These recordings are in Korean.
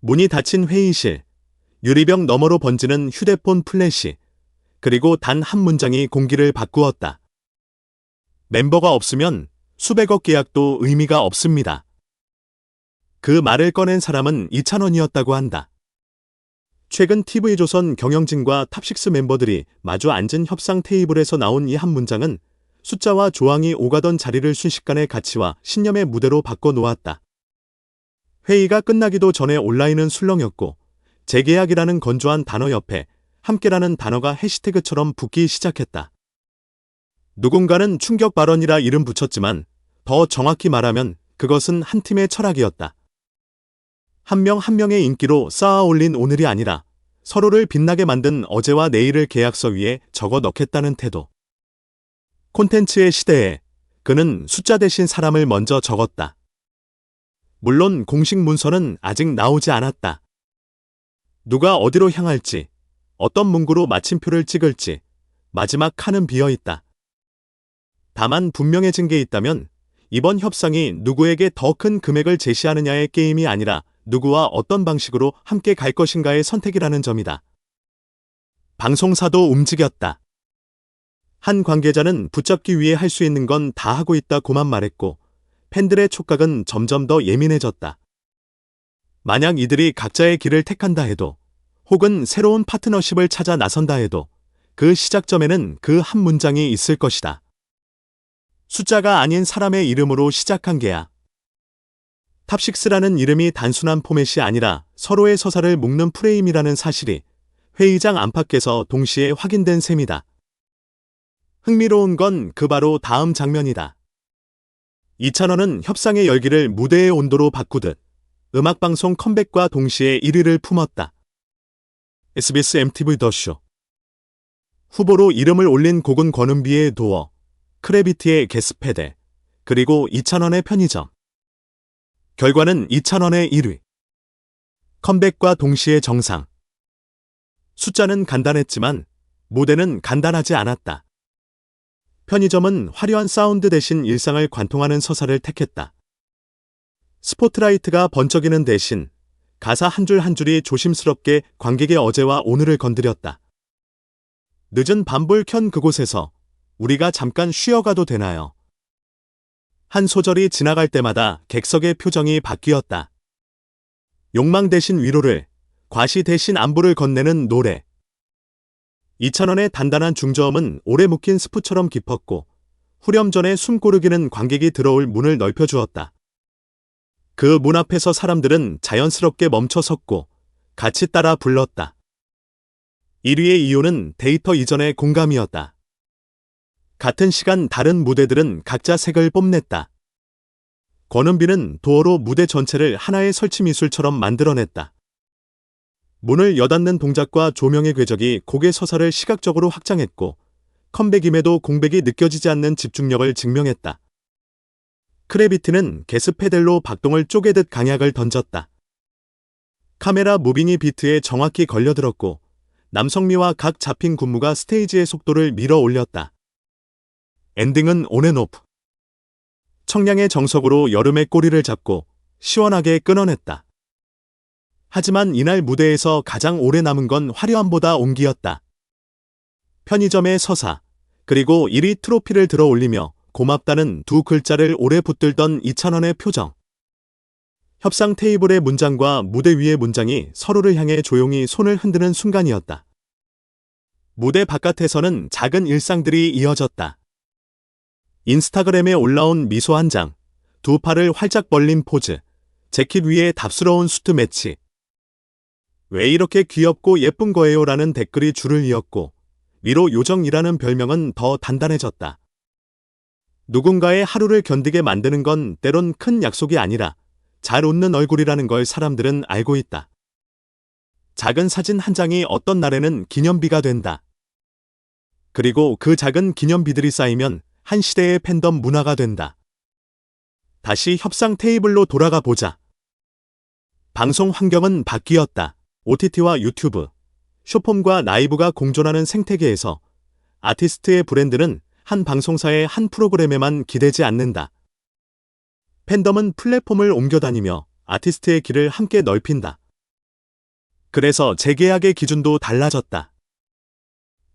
문이 닫힌 회의실, 유리병 너머로 번지는 휴대폰 플래시, 그리고 단 한 문장이 공기를 바꾸었다. 멤버가 없으면 수백억 계약도 의미가 없습니다. 그 말을 꺼낸 사람은 이찬원이었다고 한다. 최근 TV조선 경영진과 탑식스 멤버들이 마주 앉은 협상 테이블에서 나온 이 한 문장은 숫자와 조항이 오가던 자리를 순식간에 가치와 신념의 무대로 바꿔 놓았다. 회의가 끝나기도 전에 온라인은 술렁였고 재계약이라는 건조한 단어 옆에 함께라는 단어가 해시태그처럼 붙기 시작했다. 누군가는 충격 발언이라 이름 붙였지만 더 정확히 말하면 그것은 한 팀의 철학이었다. 한 명한 명의 인기로 쌓아 올린 오늘이 아니라 서로를 빛나게 만든 어제와 내일을 계약서 위에 적어 넣겠다는 태도. 콘텐츠의 시대에 그는 숫자 대신 사람을 먼저 적었다. 물론 공식 문서는 아직 나오지 않았다. 누가 어디로 향할지, 어떤 문구로 마침표를 찍을지, 마지막 칸은 비어 있다. 다만 분명해진 게 있다면 이번 협상이 누구에게 더 큰 금액을 제시하느냐의 게임이 아니라 누구와 어떤 방식으로 함께 갈 것인가의 선택이라는 점이다. 방송사도 움직였다. 한 관계자는 붙잡기 위해 할 수 있는 건 다 하고 있다고만 말했고 팬들의 촉각은 점점 더 예민해졌다. 만약 이들이 각자의 길을 택한다 해도 혹은 새로운 파트너십을 찾아 나선다 해도 그 시작점에는 그 한 문장이 있을 것이다. 숫자가 아닌 사람의 이름으로 시작한 게야. 탑식스라는 이름이 단순한 포맷이 아니라 서로의 서사를 묶는 프레임이라는 사실이 회의장 안팎에서 동시에 확인된 셈이다. 흥미로운 건 그 바로 다음 장면이다. 이찬원은 협상의 열기를 무대의 온도로 바꾸듯 음악방송 컴백과 동시에 1위를 품었다. SBS MTV 더쇼 후보로 이름을 올린 곡은 권은비의 도어, 크래비티의 게스페데, 그리고 이찬원의 편의점. 결과는 이찬원의 1위. 컴백과 동시에 정상. 숫자는 간단했지만 무대는 간단하지 않았다. 편의점은 화려한 사운드 대신 일상을 관통하는 서사를 택했다. 스포트라이트가 번쩍이는 대신 가사 한 줄 한 줄이 조심스럽게 관객의 어제와 오늘을 건드렸다. 늦은 밤불 켠 그곳에서 우리가 잠깐 쉬어가도 되나요? 한 소절이 지나갈 때마다 객석의 표정이 바뀌었다. 욕망 대신 위로를, 과시 대신 안부를 건네는 노래. 이찬원의 단단한 중저음은 오래 묵힌 스프처럼 깊었고 후렴 전에 숨 고르기는 관객이 들어올 문을 넓혀주었다. 그 문 앞에서 사람들은 자연스럽게 멈춰 섰고 같이 따라 불렀다. 1위의 이유는 데이터 이전의 공감이었다. 같은 시간 다른 무대들은 각자 색을 뽐냈다. 권은비는 도어로 무대 전체를 하나의 설치 미술처럼 만들어냈다. 문을 여닫는 동작과 조명의 궤적이 곡의 서사를 시각적으로 확장했고 컴백임에도 공백이 느껴지지 않는 집중력을 증명했다. 크레비티는 게스 페델로 박동을 쪼개듯 강약을 던졌다. 카메라 무빙이 비트에 정확히 걸려들었고 남성미와 각 잡힌 군무가 스테이지의 속도를 밀어 올렸다. 엔딩은 온앤오프. 청량의 정석으로 여름의 꼬리를 잡고 시원하게 끊어냈다. 하지만 이날 무대에서 가장 오래 남은 건 화려함보다 온기였다. 편의점의 서사, 그리고 1위 트로피를 들어 올리며 고맙다는 두 글자를 오래 붙들던 이찬원의 표정. 협상 테이블의 문장과 무대 위의 문장이 서로를 향해 조용히 손을 흔드는 순간이었다. 무대 바깥에서는 작은 일상들이 이어졌다. 인스타그램에 올라온 미소 한 장, 두 팔을 활짝 벌린 포즈, 재킷 위에 답스러운 수트 매치. 왜 이렇게 귀엽고 예쁜 거예요? 라는 댓글이 줄을 이었고, 위로 요정이라는 별명은 더 단단해졌다. 누군가의 하루를 견디게 만드는 건 때론 큰 약속이 아니라 잘 웃는 얼굴이라는 걸 사람들은 알고 있다. 작은 사진 한 장이 어떤 날에는 기념비가 된다. 그리고 그 작은 기념비들이 쌓이면 한 시대의 팬덤 문화가 된다. 다시 협상 테이블로 돌아가 보자. 방송 환경은 바뀌었다. OTT와 유튜브, 쇼폼과 라이브가 공존하는 생태계에서 아티스트의 브랜드는 한 방송사의 한 프로그램에만 기대지 않는다. 팬덤은 플랫폼을 옮겨다니며 아티스트의 길을 함께 넓힌다. 그래서 재계약의 기준도 달라졌다.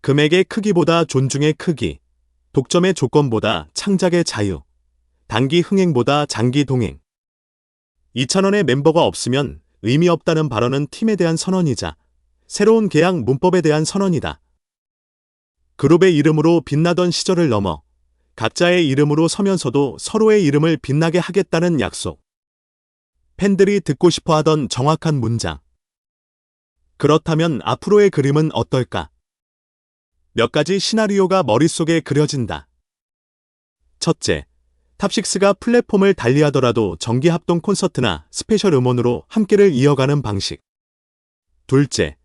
금액의 크기보다 존중의 크기, 독점의 조건보다 창작의 자유, 단기 흥행보다 장기 동행. 2,000원의 멤버가 없으면 의미 없다는 발언은 팀에 대한 선언이자 새로운 계약 문법에 대한 선언이다. 그룹의 이름으로 빛나던 시절을 넘어 각자의 이름으로 서면서도 서로의 이름을 빛나게 하겠다는 약속. 팬들이 듣고 싶어 하던 정확한 문장. 그렇다면 앞으로의 그림은 어떨까? 몇 가지 시나리오가 머릿속에 그려진다. 첫째, 탑식스가 플랫폼을 달리하더라도 정기 합동 콘서트나 스페셜 음원으로 함께를 이어가는 방식. 둘째,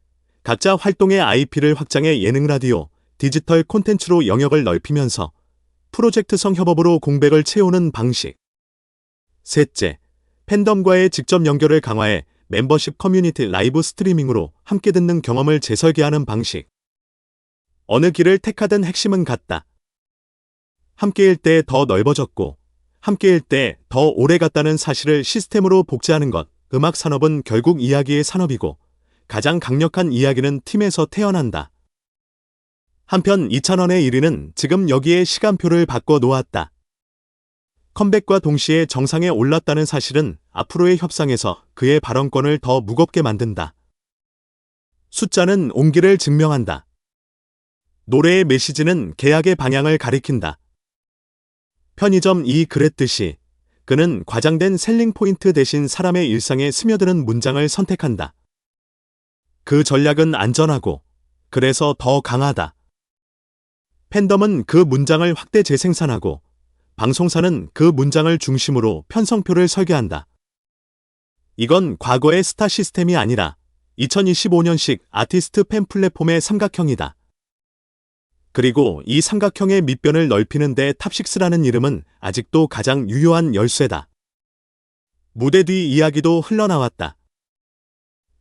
각자 활동의 IP를 확장해 예능 라디오, 디지털 콘텐츠로 영역을 넓히면서 프로젝트성 협업으로 공백을 채우는 방식. 셋째, 팬덤과의 직접 연결을 강화해 멤버십 커뮤니티 라이브 스트리밍으로 함께 듣는 경험을 재설계하는 방식. 어느 길을 택하든 핵심은 같다. 함께일 때 더 넓어졌고, 함께일 때 더 오래 갔다는 사실을 시스템으로 복제하는 것. 음악 산업은 결국 이야기의 산업이고, 가장 강력한 이야기는 팀에서 태어난다. 한편 2,000원의 1위는 지금 여기에 시간표를 바꿔 놓았다. 컴백과 동시에 정상에 올랐다는 사실은 앞으로의 협상에서 그의 발언권을 더 무겁게 만든다. 숫자는 온기를 증명한다. 노래의 메시지는 계약의 방향을 가리킨다. 편의점 이 그랬듯이 그는 과장된 셀링 포인트 대신 사람의 일상에 스며드는 문장을 선택한다. 그 전략은 안전하고 그래서 더 강하다. 팬덤은 그 문장을 확대 재생산하고 방송사는 그 문장을 중심으로 편성표를 설계한다. 이건 과거의 스타 시스템이 아니라 2025년식 아티스트 팬 플랫폼의 삼각형이다. 그리고 이 삼각형의 밑변을 넓히는 데 탑식스라는 이름은 아직도 가장 유효한 열쇠다. 무대 뒤 이야기도 흘러나왔다.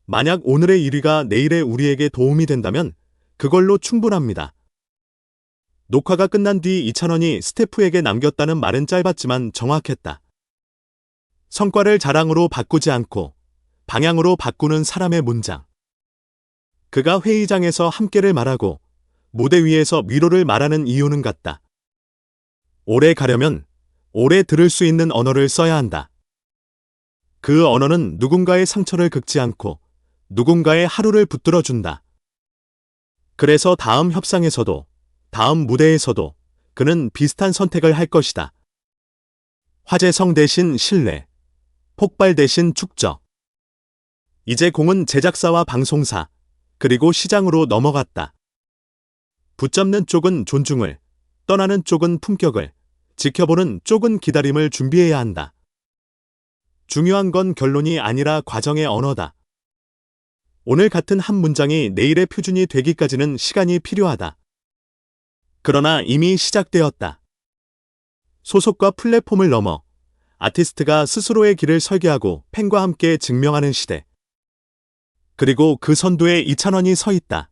만약 오늘의 1위가 내일의 우리에게 도움이 된다면 그걸로 충분합니다. 녹화가 끝난 뒤 2,000원이 스태프에게 남겼다는 말은 짧았지만 정확했다. 성과를 자랑으로 바꾸지 않고 방향으로 바꾸는 사람의 문장. 그가 회의장에서 함께를 말하고 무대 위에서 위로를 말하는 이유는 같다. 오래 가려면 오래 들을 수 있는 언어를 써야 한다. 그 언어는 누군가의 상처를 긁지 않고 누군가의 하루를 붙들어 준다. 그래서 다음 협상에서도 다음 무대에서도 그는 비슷한 선택을 할 것이다. 화제성 대신 신뢰, 폭발 대신 축적. 이제 공은 제작사와 방송사, 그리고 시장으로 넘어갔다. 붙잡는 쪽은 존중을, 떠나는 쪽은 품격을, 지켜보는 쪽은 기다림을 준비해야 한다. 중요한 건 결론이 아니라 과정의 언어다. 오늘 같은 한 문장이 내일의 표준이 되기까지는 시간이 필요하다. 그러나 이미 시작되었다. 소속과 플랫폼을 넘어 아티스트가 스스로의 길을 설계하고 팬과 함께 증명하는 시대. 그리고 그 선두에 이찬원이 서 있다.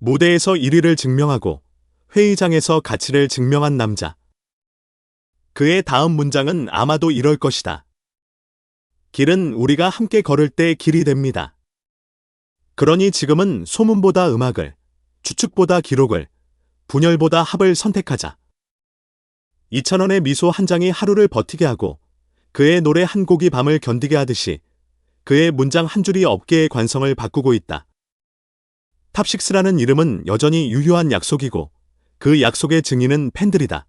무대에서 1위를 증명하고 회의장에서 가치를 증명한 남자. 그의 다음 문장은 아마도 이럴 것이다. 길은 우리가 함께 걸을 때 길이 됩니다. 그러니 지금은 소문보다 음악을, 추측보다 기록을, 분열보다 합을 선택하자. 2천원의 미소 한 장이 하루를 버티게 하고 그의 노래 한 곡이 밤을 견디게 하듯이 그의 문장 한 줄이 업계의 관성을 바꾸고 있다. 탑식스라는 이름은 여전히 유효한 약속이고 그 약속의 증인은 팬들이다.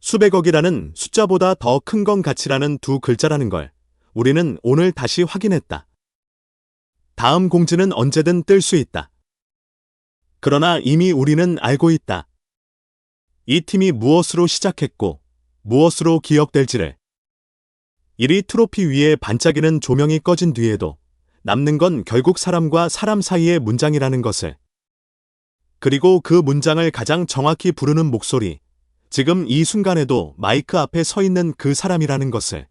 수백억이라는 숫자보다 더 큰 건 가치라는 두 글자라는 걸 우리는 오늘 다시 확인했다. 다음 공지는 언제든 뜰 수 있다. 그러나 이미 우리는 알고 있다. 이 팀이 무엇으로 시작했고 무엇으로 기억될지를. 1위 트로피 위에 반짝이는 조명이 꺼진 뒤에도 남는 건 결국 사람과 사람 사이의 문장이라는 것을. 그리고 그 문장을 가장 정확히 부르는 목소리. 지금 이 순간에도 마이크 앞에 서 있는 그 사람이라는 것을.